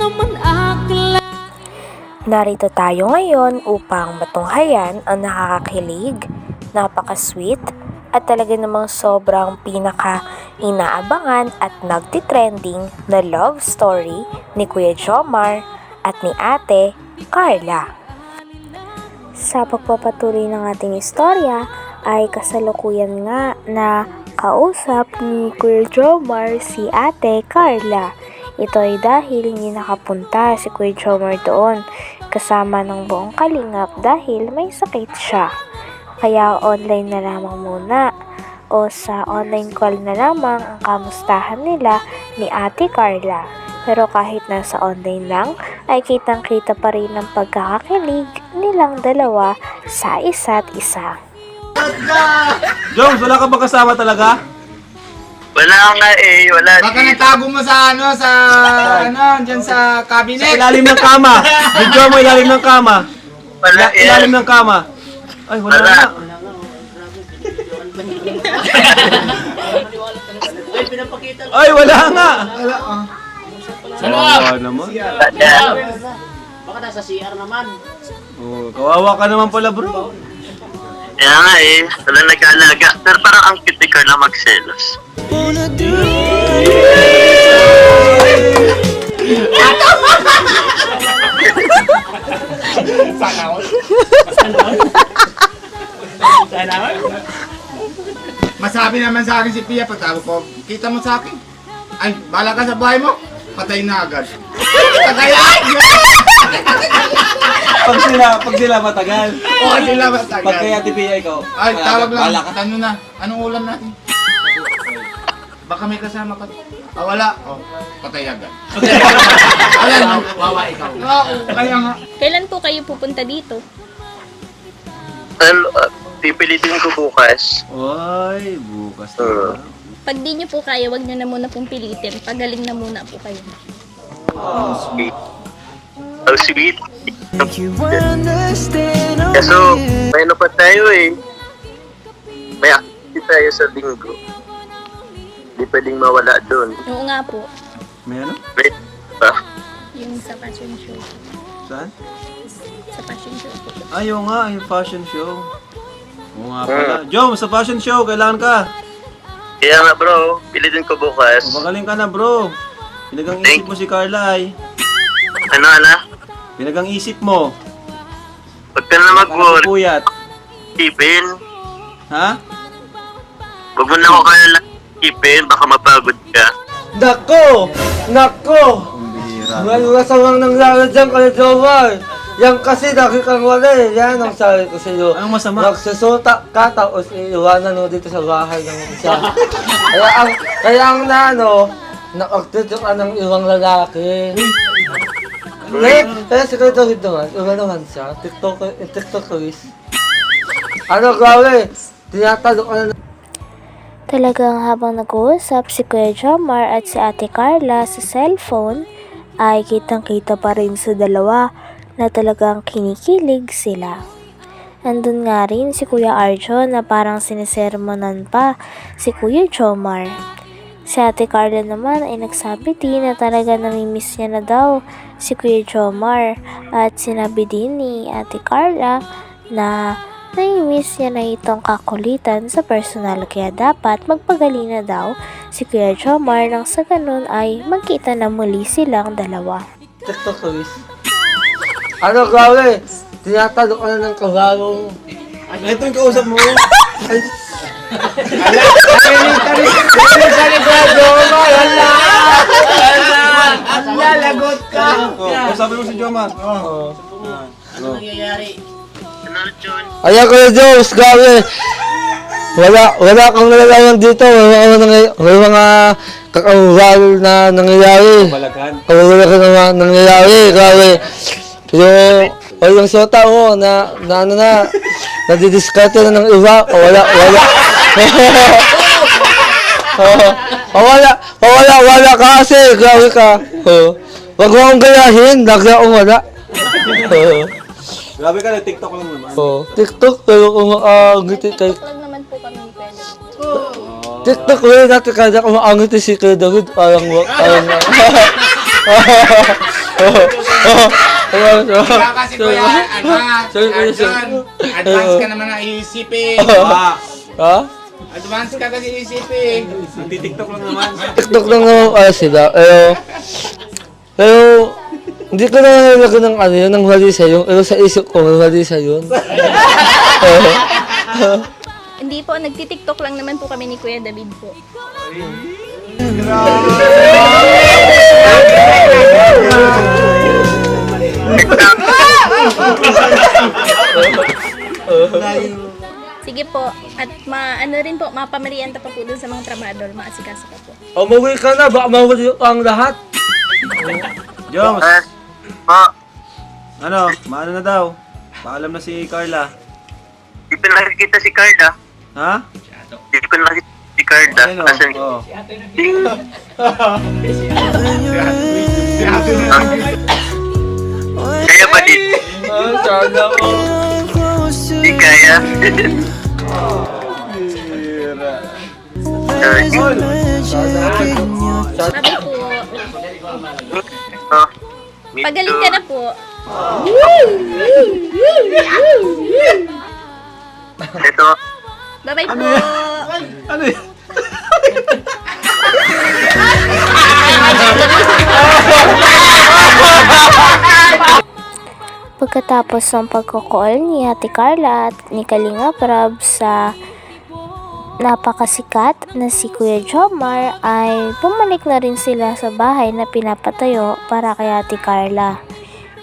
naman akla Narito tayo ngayon upang matunghayan ang nakakakilig, napaka-sweet, at talaga namang sobrang pinaka-inaabangan at nagtitrending na love story ni Kuya Jomar at ni Ate Carla. Sa pagpapatuloy ng ating istorya ay kasalukuyan nga na kausap ni Kuya Jomar si Ate Carla. Ito ay dahil hindi nakapunta si Kuya Jomar doon kasama ng buong kalingap dahil may sakit siya. Kaya online na lamang muna o sa online call na lamang ang kamustahan nila ni Ate Carla. Pero kahit nasa online lang, ay kitang-kita pa rin ang pagkakakilig nilang dalawa sa isa't isa. Jones, wala ka ba kasama talaga? Wala nga eh, wala. Baka nagtago mo sa ano, sa ano, dyan sa Sa cabinet. ilalim ng kama. Video mo ilalim ng kama. Wala Ila- ilalim yan. ng kama. Ay, wala Wala. na. Ay, wala nga. Wala, oh. Kawawa naman. Wala. Baka nasa CR naman. Oh, kawawa ka naman pala, bro. Kaya nga eh, wala nag-aalaga. Pero parang ang cute ni Carla magselos. Masabi naman sa akin si Pia, pagtago ko, kita mo sa akin. Ay, bala ka sa buhay mo. Patay na agad. Patay agad! Pag sila, pag sila matagal. Oo, sila matagal. Pag kaya TPI ikaw. Ay, tawag lang. wala ka. Ano na? Anong ulam natin? Baka may kasama ka. Ah, wala. Oh, patay agad. Wala na. Wawa ikaw. Oo, kaya nga. Kailan po kayo pupunta dito? Well, uh, pipilitin ko bukas. Ay, bukas Uh. na. Pag di nyo po kaya, wag nyo na muna pong pilitin. Pagaling na muna po kayo. Sweet. Sweet. Kaso, may ano pa tayo eh. May activity tayo sa linggo. Hindi pwedeng mawala doon. Oo nga po, May ano? Wait, ba? yung sa fashion show. Saan? Sa fashion show po. Ayaw nga, yung fashion show. Oo nga pala. Joe, sa fashion show, kailangan ka. Kaya nga bro, pilitin ko bukas. Magaling ka na, bro. Pinagang isip mo si Carla ay. Ano, ano? Pinagang isip mo. Huwag ka na mag-worry. Puyat. Ipin. Ha? Huwag mo na ako kaya lang ipin. Baka mapagod ka. Nako! Nako! Ang bihira. Ngayon masamang nangyari dyan kay Jomar. Yan kasi lagi kang wala eh. Yan ang sabi ko sa iyo. Anong masama? Magsusuta ka tapos iiwanan mo dito sa bahay ng isa. kaya ang, kaya ang nano, nakagtito ka ng ibang lalaki. Eh, kaya si Kuya David naman, iba naman siya. TikTok, eh, TikTokeris. Ano gawin? Tinatanong ka na Talagang habang nag-uusap si Kuya Jomar at si Ate Carla sa cellphone, ay kitang-kita pa rin sa dalawa na talagang kinikilig sila. Andun nga rin si Kuya Arjo na parang sinisermonan pa si Kuya Jomar. Si Ate Carla naman ay nagsabi din na talaga namimiss niya na daw si Kuya Jomar at sinabi din ni Ate Carla na Nai-miss niya na itong kakulitan sa personal kaya dapat magpagaling na daw si Kuya Jomar nang sa ganun ay magkita na muli silang dalawa. Ano gawin? Tinatanong ka na ng kabalong Ito yung kausap mo. Lalagot ka. Oh, kausapin mo si Jomar. Oo. Ano nangyayari? Ayan ko yung Diyos, grabe. Wala, wala kang nalalaman dito. Mga, nangy- may mga kakawal na nangyayari. Balaghan. Kawala ka naman nangyayari, grabe. Yung, o yung sota mo, na, na ano na, nadidiskarte na ng iba. Wala, wala. Oo. Pawala, pawala, wala ka kasi, grabe ka. Oo. Wag mo akong gayahin, lagi akong wala. Oo. Grabe ka, nag-tiktok lang naman. Oh, TikTok pero kung maangiti kay Lang naman po kami ni David. TikTok wala natin kada kung maangiti si Kuya David parang parang Kaya kasi kuya, advance, advance, advance ka naman na iisipin. Ha? Advance ka kasi iisipin. nagtitiktok lang naman. TikTok lang naman pala sila. Pero, pero, hindi ko na nalagay ng ano yun, ng mali sa'yo. Pero sa isip ko, mali sa'yo. Hindi po, nagtitiktok lang naman po kami ni Kuya David po. Sige po, at ma ano rin po, mapamerienda pa po dun sa mga trabador, maasikaso pa po. Umuwi ka na, baka mawali ang lahat. Ah, ma, ano, maano na daw? Paalam na si Carla. di ko nakikita si Carla. Ha? Di ko nakikita si Carla. Ayun o. Asan? Oh. Kaya ba di? Ah, sana ko. Di kaya. Sabi po, oh, me pagaling too. ka na po. Ito, Bye-bye po. Ano yun? Pagkatapos ng pagkukol ni Ate Carla at ni Kalinga Prab sa napakasikat na si Kuya Jomar ay bumalik na rin sila sa bahay na pinapatayo para kay Ate Carla.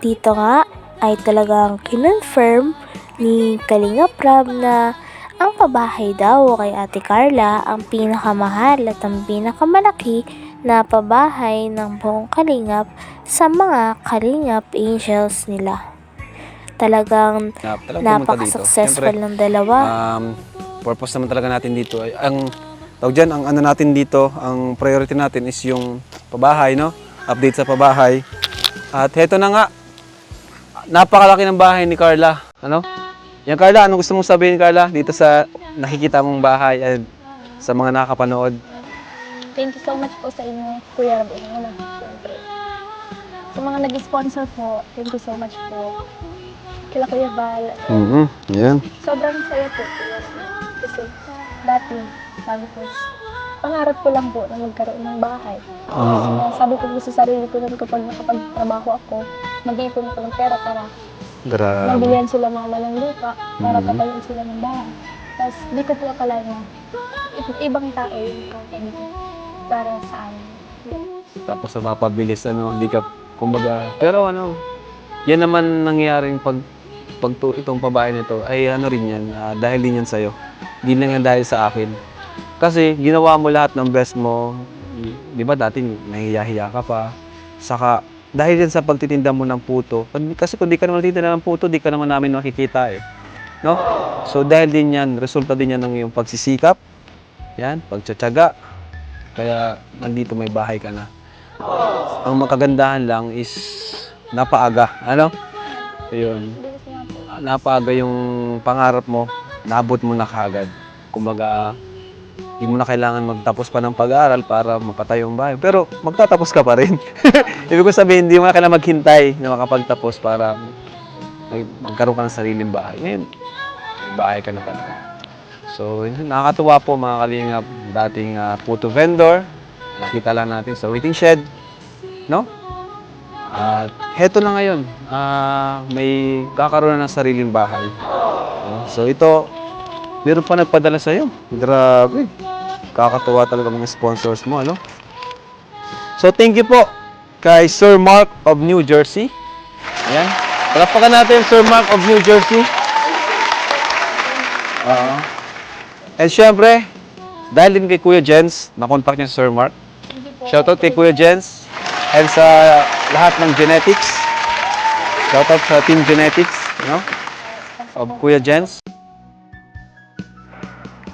Dito nga ay talagang kinonfirm ni Kalinga Prab na ang pabahay daw kay Ate Carla ang pinakamahal at ang pinakamalaki na pabahay ng buong Kalingap sa mga Kalingap Angels nila. Talagang napaka-successful ng dalawa. um, purpose naman talaga natin dito ay ang tawag dyan, ang ano natin dito, ang priority natin is yung pabahay, no? Update sa pabahay. At heto na nga, napakalaki ng bahay ni Carla. Ano? Yan Carla, ano gusto mong sabihin Carla dito sa nakikita mong bahay at sa mga nakapanood? Thank you so much po sa inyo, Kuya Rabin. Ano. Sa mga nag-sponsor po, thank you so much po. Kila Kuya Val. Mm yan. Sobrang saya po. Kasi dati, sabi ko, pangarap ko lang po na magkaroon ng bahay. Kaya sabi ko po sa sarili ko nun kapag nakapagtrabaho ako, mag-iipon ako ng pera para Grabe. Mabilihan sila mama ng lupa para Mhm. patayin sila ng bahay. Tapos di ko po akalain na i- ibang tao yung kakainin para sa amin. Tapos sa mapabilis, ano, hindi ka, kumbaga, pero ano, yan naman nangyaring pag, pag to, itong babae nito, ay ano rin yan, ah, dahil din yan sa'yo. Hindi lang yan dahil sa akin. Kasi ginawa mo lahat ng best mo, di ba dati nahihiya-hiya ka pa, saka dahil yan sa pagtitinda mo ng puto, kasi kung di ka naman titinda ng puto, di ka naman namin makikita eh. No? So dahil din yan, resulta din yan ng iyong pagsisikap, yan, pagtsatsaga, kaya nandito may bahay ka na. Ang makagandahan lang is napaaga. Ano? Ayun. Napaaga yung pangarap mo, nabot mo na kagad. Kumbaga, hindi mo na kailangan magtapos pa ng pag-aaral para mapatay yung bahay. Pero magtatapos ka pa rin. Ibig ko sabihin, hindi mo na kailangan maghintay na makapagtapos para mag- magkaroon ka ng sariling bahay. Ngayon, bahay ka na talaga. So, nakakatuwa po mga kalingap, dating ah, puto vendor, nakita lang natin sa waiting shed, no? At heto na ngayon, ah, may kakaroon na ng sariling bahay. So ito, meron pa nagpadala sa iyo. Grabe. Kakatuwa talaga mga sponsors mo, ano? So thank you po kay Sir Mark of New Jersey. Ayan. Palapakan natin Sir Mark of New Jersey. Oo. And syempre, dahil din kay Kuya Jens, nakontak niya si Sir Mark. Shoutout kay Kuya Jens and sa lahat ng genetics. Shoutout sa Team Genetics, you know, of Kuya Jens.